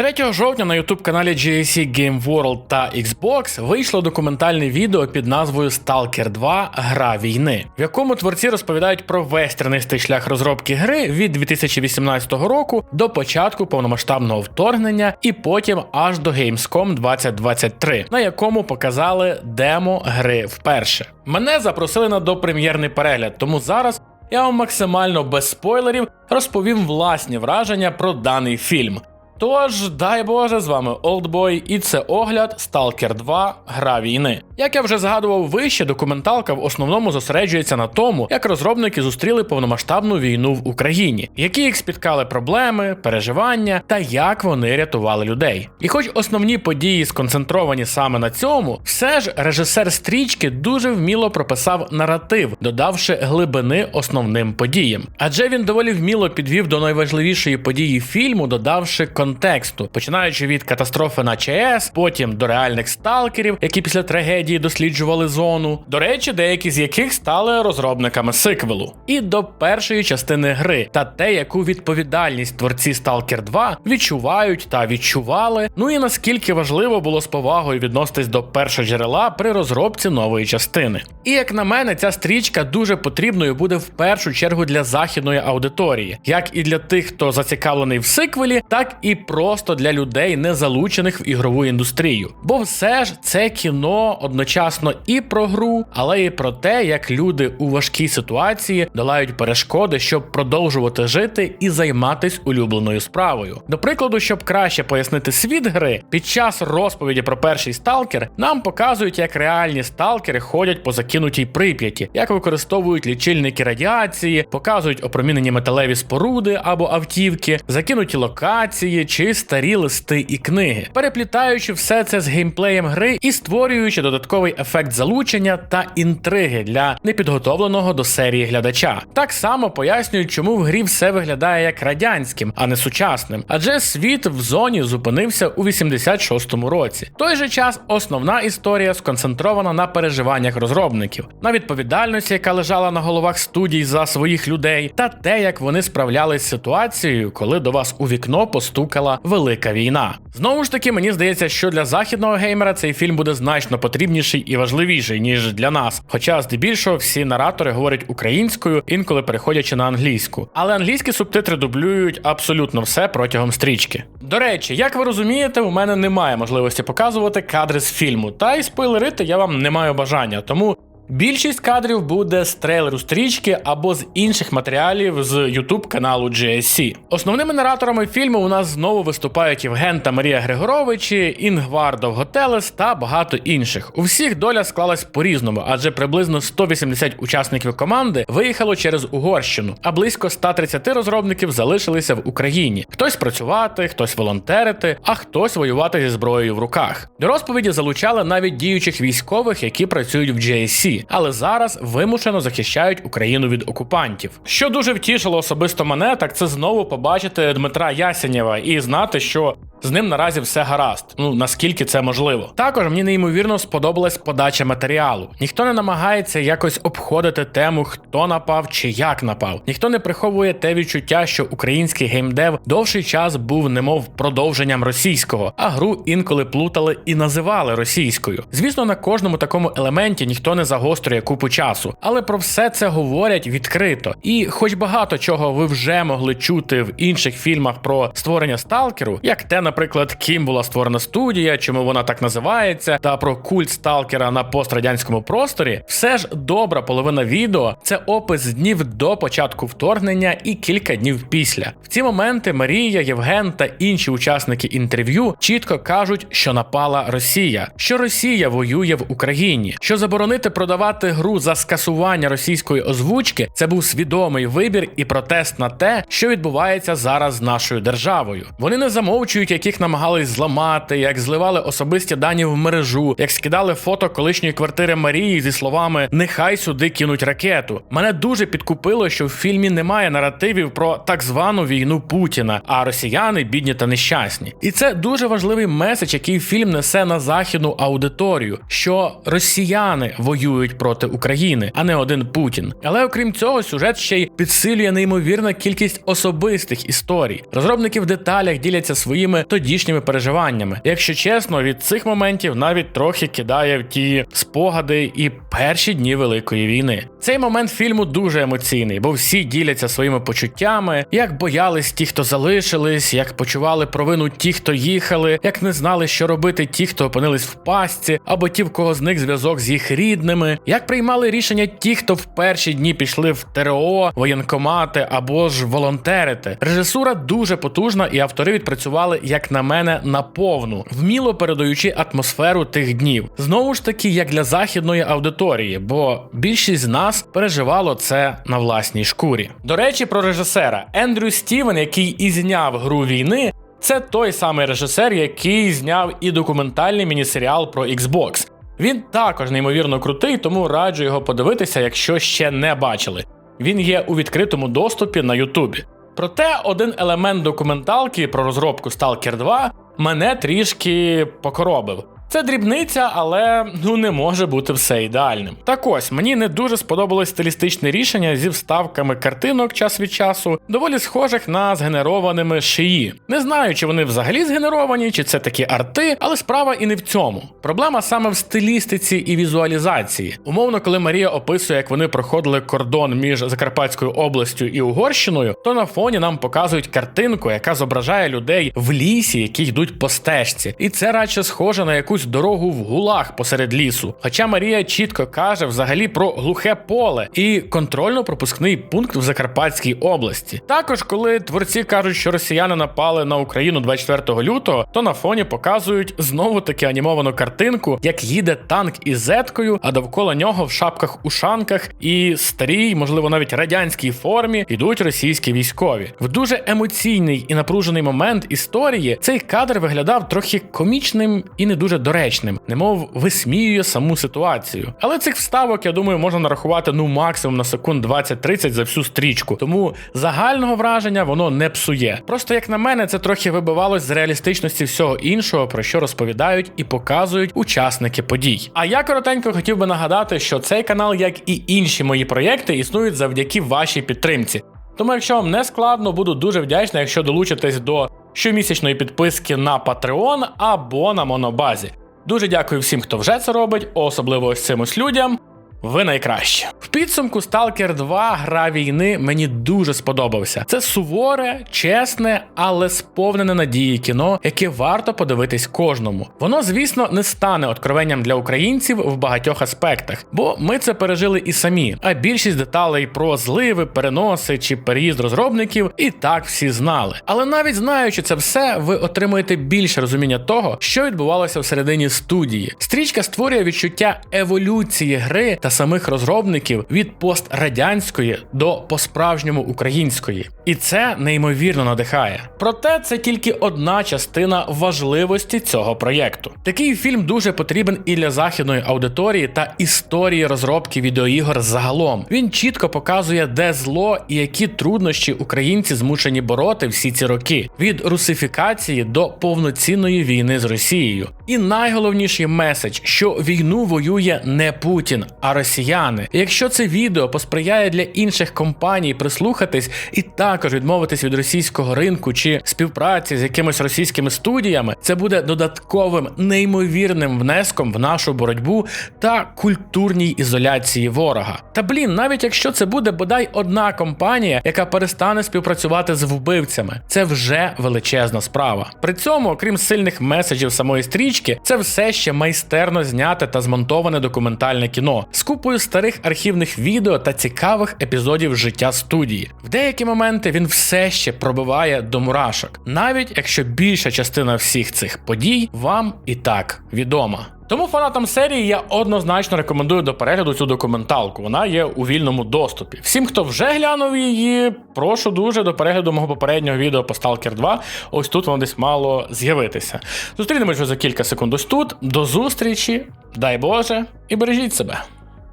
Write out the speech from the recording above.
3 жовтня на youtube каналі GSC Game World та Xbox вийшло документальне відео під назвою Stalker 2 Гра війни, в якому творці розповідають про весь тернистий шлях розробки гри від 2018 року до початку повномасштабного вторгнення і потім аж до Gamescom 2023, на якому показали демо гри вперше. Мене запросили на допрем'єрний перегляд, тому зараз я вам максимально без спойлерів розповім власні враження про даний фільм. Тож, дай Боже, з вами Олдбой, і це огляд Stalker 2 Гра війни. Як я вже згадував вище, документалка в основному зосереджується на тому, як розробники зустріли повномасштабну війну в Україні, які їх спіткали проблеми, переживання та як вони рятували людей. І хоч основні події сконцентровані саме на цьому, все ж режисер стрічки дуже вміло прописав наратив, додавши глибини основним подіям. Адже він доволі вміло підвів до найважливішої події фільму, додавши контексту, починаючи від катастрофи на ЧАЕС, потім до реальних сталкерів, які після трагедії досліджували зону. До речі, деякі з яких стали розробниками сиквелу, і до першої частини гри, та те, яку відповідальність творці Stalker 2 відчувають та відчували. Ну і наскільки важливо було з повагою відноситись до першого джерела при розробці нової частини. І як на мене, ця стрічка дуже потрібною буде в першу чергу для західної аудиторії, як і для тих, хто зацікавлений в сиквелі, так і просто для людей, не залучених в ігрову індустрію. Бо все ж це кіно одночасно і про гру, але і про те, як люди у важкій ситуації долають перешкоди, щоб продовжувати жити і займатись улюбленою справою. До прикладу, щоб краще пояснити світ гри, під час розповіді про перший сталкер нам показують, як реальні сталкери ходять по закинутій прип'яті, як використовують лічильники радіації, показують опромінені металеві споруди або автівки, закинуті локації чи старі листи і книги, переплітаючи все це з геймплеєм гри і створюючи додатковий ефект залучення та інтриги для непідготовленого до серії глядача. Так само пояснюють, чому в грі все виглядає як радянським, а не сучасним, адже світ в зоні зупинився у 86-му році. В той же час основна історія сконцентрована на переживаннях розробників, на відповідальності, яка лежала на головах студій за своїх людей, та те, як вони справлялись з ситуацією, коли до вас у вікно постукала велика війна. Знову ж таки, мені здається, що для західного геймера цей фільм буде значно потрібніший і важливіший, ніж для нас. Хоча, здебільшого, всі наратори говорять українською, інколи переходячи на англійську. Але англійські субтитри дублюють абсолютно все протягом стрічки. До речі, як ви розумієте, у мене немає можливості показувати кадри з фільму, та й спойлерити я вам не маю бажання, тому. Більшість кадрів буде з трейлеру стрічки або з інших матеріалів з YouTube каналу GSC. Основними нараторами фільму у нас знову виступають Євген та Марія Григоровичі, Інгвар Довготелес та багато інших. У всіх доля склалась по-різному, адже приблизно 180 учасників команди виїхало через Угорщину, а близько 130 розробників залишилися в Україні. Хтось працювати, хтось волонтерити, а хтось воювати зі зброєю в руках. До розповіді залучали навіть діючих військових, які працюють в GSC але зараз вимушено захищають Україну від окупантів. Що дуже втішило особисто мене, так це знову побачити Дмитра Ясенєва і знати, що з ним наразі все гаразд. Ну наскільки це можливо. Також мені неймовірно сподобалась подача матеріалу. Ніхто не намагається якось обходити тему, хто напав чи як напав. Ніхто не приховує те відчуття, що український геймдев довший час був немов продовженням російського, а гру інколи плутали і називали російською. Звісно, на кожному такому елементі ніхто не загострює купу часу, але про все це говорять відкрито. І, хоч багато чого ви вже могли чути в інших фільмах про створення сталкеру, як те, наприклад, ким була створена студія, чому вона так називається, та про культ сталкера на пострадянському просторі, все ж добра половина відео це опис днів до початку вторгнення і кілька днів після. В ці моменти Марія, Євген та інші учасники інтерв'ю чітко кажуть, що напала Росія, що Росія воює в Україні, що заборонити продавати гру за скасування російської озвучки це був свідомий вибір і протест на те, що відбувається зараз з нашою державою. Вони не замовчують, яких намагались зламати, як зливали особисті дані в мережу, як скидали фото колишньої квартири Марії зі словами Нехай сюди кинуть ракету. Мене дуже підкупило, що в фільмі немає наративів про так звану війну Путіна, а росіяни бідні та нещасні. І це дуже важливий меседж, який фільм несе на західну аудиторію, що росіяни воюють проти України, а не один Путін. Але окрім цього, сюжет ще й підсилює неймовірна кількість особистих історій. Розробники в деталях діляться своїми тодішніми переживаннями. Якщо чесно, від цих моментів навіть трохи кидає в ті спогади і перші дні Великої війни. Цей момент фільму дуже емоційний, бо всі діляться своїми почуттями, як боялись ті, хто залишились, як почували провину ті, хто їхали, як не знали, що робити ті, хто опинились в пастці, або ті, в кого зник зв'язок з їх рідними, як приймали рішення ті, хто в перші дні пішли в ТРО, воєнкомати або ж волонтерити. Режисура дуже потужна, і автори відпрацювали, як на мене, на повну, вміло передаючи атмосферу тих днів. Знову ж таки, як для західної аудиторії, бо більшість з нас переживало це на власній шкурі. До речі, про режисера Ендрю Стівен, який і зняв гру війни. Це той самий режисер, який зняв і документальний мінісеріал про Xbox. Він також неймовірно крутий, тому раджу його подивитися, якщо ще не бачили. Він є у відкритому доступі на Ютубі. Проте один елемент документалки про розробку Stalker 2 мене трішки покоробив. Це дрібниця, але ну не може бути все ідеальним. Так ось мені не дуже сподобалось стилістичне рішення зі вставками картинок час від часу, доволі схожих на згенерованими шиї. Не знаю, чи вони взагалі згенеровані, чи це такі арти, але справа і не в цьому. Проблема саме в стилістиці і візуалізації. Умовно, коли Марія описує, як вони проходили кордон між Закарпатською областю і Угорщиною, то на фоні нам показують картинку, яка зображає людей в лісі, які йдуть по стежці. І це радше схоже на якусь дорогу в гулах посеред лісу. Хоча Марія чітко каже взагалі про глухе поле і контрольно-пропускний пункт в Закарпатській області. Також, коли творці кажуть, що росіяни напали на Україну 24 лютого, то на фоні показують знову таки анімовану картинку, як їде танк із зеткою, а довкола нього в шапках-ушанках і старій, можливо, навіть радянській формі йдуть російські військові. В дуже емоційний і напружений момент історії цей кадр виглядав трохи комічним і не дуже доречним, немов висміює саму ситуацію. Але цих вставок, я думаю, можна нарахувати ну максимум на секунд 20-30 за всю стрічку. Тому загального враження воно не псує. Просто як на мене, це трохи вибивалось з реалістичності всього іншого, про що розповідають і показують учасники подій. А я коротенько хотів би нагадати, що цей канал, як і інші мої проєкти, існують завдяки вашій підтримці. Тому, якщо вам не складно, буду дуже вдячний, якщо долучитесь до щомісячної підписки на Patreon або на Монобазі. Дуже дякую всім, хто вже це робить, особливо ось цим ось людям. Ви найкращі. В підсумку Stalker 2 гра війни мені дуже сподобався. Це суворе, чесне, але сповнене надії кіно, яке варто подивитись кожному. Воно, звісно, не стане откровенням для українців в багатьох аспектах, бо ми це пережили і самі. А більшість деталей про зливи, переноси чи переїзд розробників і так всі знали. Але навіть знаючи це все, ви отримуєте більше розуміння того, що відбувалося всередині студії. Стрічка створює відчуття еволюції гри та самих розробників від пострадянської до по-справжньому української. І це неймовірно надихає. Проте це тільки одна частина важливості цього проєкту. Такий фільм дуже потрібен і для західної аудиторії та історії розробки відеоігор загалом. Він чітко показує, де зло і які труднощі українці змушені бороти всі ці роки від русифікації до повноцінної війни з Росією. І найголовніший меседж, що війну воює не Путін, а росіяни. І якщо це відео посприяє для інших компаній прислухатись і також відмовитись від російського ринку чи співпраці з якимись російськими студіями, це буде додатковим неймовірним внеском в нашу боротьбу та культурній ізоляції ворога. Та блін, навіть якщо це буде бодай одна компанія, яка перестане співпрацювати з вбивцями, це вже величезна справа. При цьому, окрім сильних меседжів самої стрічки, це все ще майстерно зняте та змонтоване документальне кіно купою старих архівних відео та цікавих епізодів життя студії. В деякі моменти він все ще пробиває до мурашок, навіть якщо більша частина всіх цих подій вам і так відома. Тому фанатам серії я однозначно рекомендую до перегляду цю документалку. Вона є у вільному доступі. Всім, хто вже глянув її, прошу дуже до перегляду мого попереднього відео по Stalker 2. Ось тут воно десь мало з'явитися. Зустрінемось вже за кілька секунд ось тут. До зустрічі, дай Боже, і бережіть себе.